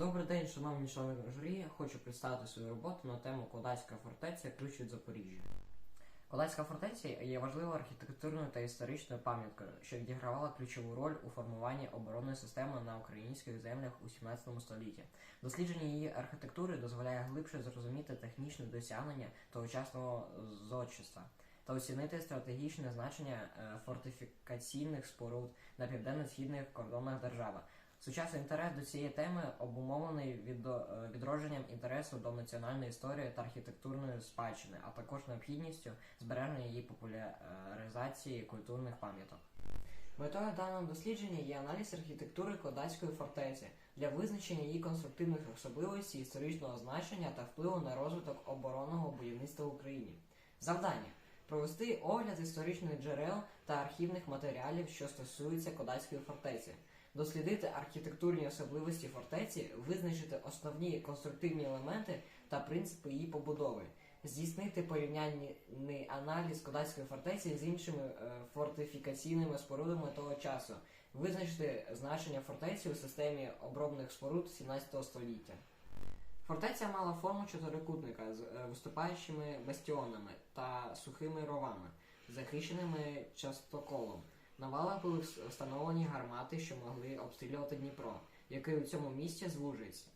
Добрий день, шановні члени журі. Хочу представити свою роботу на тему Кодацька фортеця ключ від Запоріжжя. Кодацька фортеця є важливою архітектурною та історичною пам'яткою, що відігравала ключову роль у формуванні оборонної системи на українських землях у 17 столітті. Дослідження її архітектури дозволяє глибше зрозуміти технічне досягнення тогочасного зодчества та оцінити стратегічне значення е, фортифікаційних споруд на південно-східних кордонах держави. Сучасний інтерес до цієї теми обумовлений від, е, відродженням інтересу до національної історії та архітектурної спадщини, а також необхідністю збереження її популяризації культурних пам'яток. Метою даного дослідження є аналіз архітектури Кодацької фортеці для визначення її конструктивних особливостей, історичного значення та впливу на розвиток оборонного будівництва в Україні. Завдання провести огляд історичних джерел та архівних матеріалів, що стосуються Кодацької фортеці, дослідити архітектурні особливості фортеці, визначити основні конструктивні елементи та принципи її побудови, здійснити порівняльний аналіз Кодацької фортеці з іншими е, фортифікаційними спорудами того часу, визначити значення фортеці у системі обробних споруд 17 століття. Фортеця мала форму чотирикутника з е, виступаючими бастіонами та сухими ровами, захищеними частоколом. На валах були встановлені гармати, що могли обстрілювати Дніпро, який у цьому місці звужується.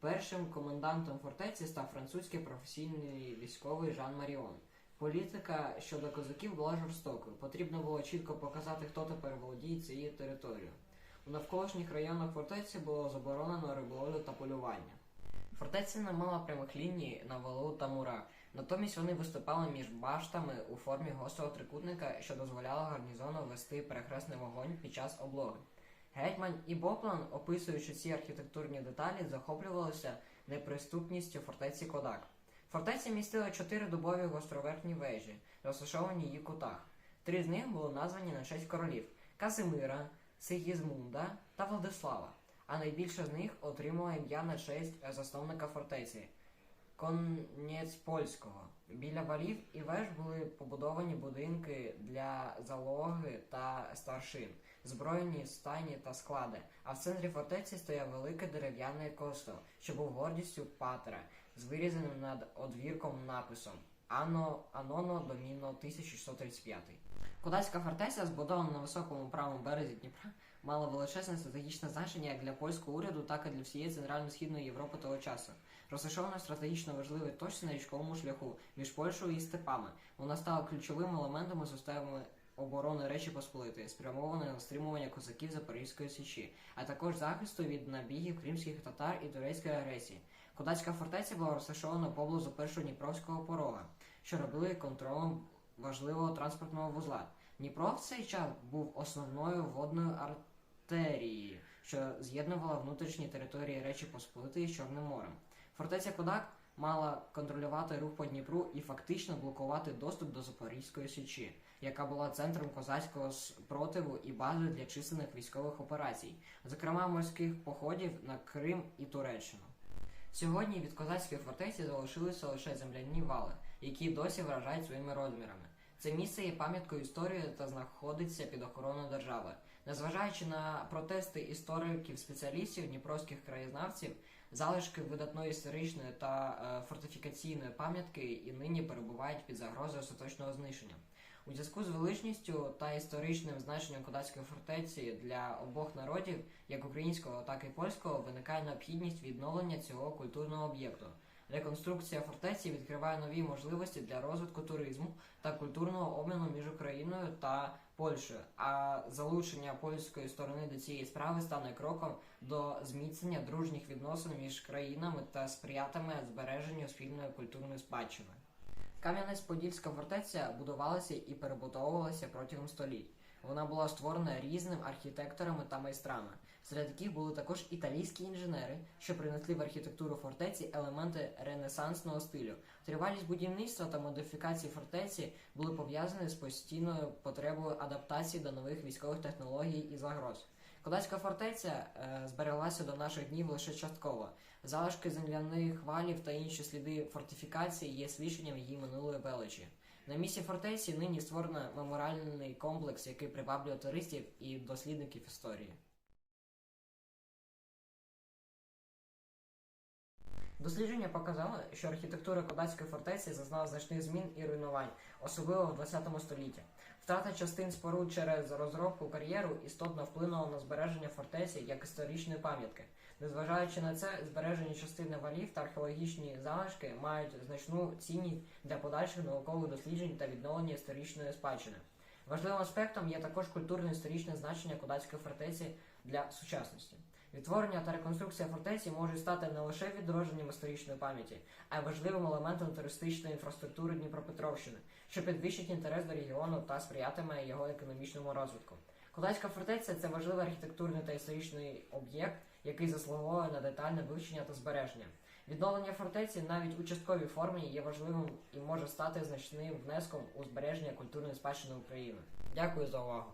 Першим комендантом фортеці став французький професійний військовий Жан Маріон. Політика щодо козаків була жорстокою. Потрібно було чітко показати, хто тепер володіє цією територією. У навколишніх районах фортеці було заборонено риболовлю та полювання. Фортеця не мала прямих ліній на валу та мурах, натомість вони виступали між баштами у формі гострого трикутника, що дозволяло гарнізону вести перехресний вогонь під час облоги. Гетьман і Боплан, описуючи ці архітектурні деталі, захоплювалися неприступністю фортеці Кодак. Фортеця містила чотири дубові гостроверхні вежі, розташовані її кутах. Три з них були названі на честь королів Казимира, Сигізмунда та Владислава, а найбільша з них отримала ім'я на честь засновника фортеці Конець Польського. Біля валів і веж були побудовані будинки для залоги та старшин, збройні стайні та склади. А в центрі фортеці стояв великий дерев'яний костел, що був гордістю патера, з вирізаним над одвірком написом Ано Аноно Доміно 1635. Кодацька фортеця, збудована на високому правому березі Дніпра, мала величезне стратегічне значення як для польського уряду, так і для всієї центрально-східної Європи того часу. Розташована стратегічно важливій точці на річковому шляху між Польщею і степами. Вона стала ключовим елементом системи оборони Речі Посполитої, спрямованої на стримування козаків Запорізької січі, а також захисту від набігів кримських татар і турецької агресії. Кодацька фортеця була розташована поблизу першого Дніпровського порога, що робили контролем важливого транспортного вузла. Дніпро в цей час був основною водною артерією, що з'єднувала внутрішні території Речі Посполитої з Чорним морем. Фортеця Кодак мала контролювати рух по Дніпру і фактично блокувати доступ до Запорізької січі, яка була центром козацького спротиву і базою для численних військових операцій, зокрема морських походів на Крим і Туреччину. Сьогодні від козацької фортеці залишилися лише земляні вали, які досі вражають своїми розмірами. Це місце є пам'яткою історії та знаходиться під охороною держави. Незважаючи на протести істориків, спеціалістів, дніпровських краєзнавців, залишки видатної історичної та е, фортифікаційної пам'ятки і нині перебувають під загрозою остаточного знищення. У зв'язку з величністю та історичним значенням Кодацької фортеці для обох народів, як українського, так і польського, виникає необхідність відновлення цього культурного об'єкту. Реконструкція фортеці відкриває нові можливості для розвитку туризму та культурного обміну між Україною та Польщею. А залучення польської сторони до цієї справи стане кроком до зміцнення дружніх відносин між країнами та сприятиме збереженню спільної культурної спадщини. Кам'янець-Подільська фортеця будувалася і перебудовувалася протягом століть. Вона була створена різними архітекторами та майстрами. Серед яких були також італійські інженери, що принесли в архітектуру фортеці елементи ренесансного стилю. Тривалість будівництва та модифікації фортеці були пов'язані з постійною потребою адаптації до нових військових технологій і загроз. Кодацька фортеця е, збереглася до наших днів лише частково. Залишки земляних валів та інші сліди фортифікації є свідченням її минулої величі. На місці фортеці нині створено меморіальний комплекс, який приваблює туристів і дослідників історії. Дослідження показали, що архітектура Кодацької фортеці зазнала значних змін і руйнувань, особливо в 20 столітті. Втрата частин споруд через розробку кар'єру істотно вплинула на збереження фортеці як історичної пам'ятки. Незважаючи на це, збережені частини валів та археологічні залишки мають значну цінність для подальших наукових досліджень та відновлення історичної спадщини. Важливим аспектом є також культурно-історичне значення Кодацької фортеці для сучасності. Відтворення та реконструкція фортеці можуть стати не лише відродженням історичної пам'яті, а й важливим елементом туристичної інфраструктури Дніпропетровщини, що підвищить інтерес до регіону та сприятиме його економічному розвитку. Кодацька фортеця це важливий архітектурний та історичний об'єкт, який заслуговує на детальне вивчення та збереження. Відновлення фортеці навіть у частковій формі є важливим і може стати значним внеском у збереження культурної спадщини України. Дякую за увагу.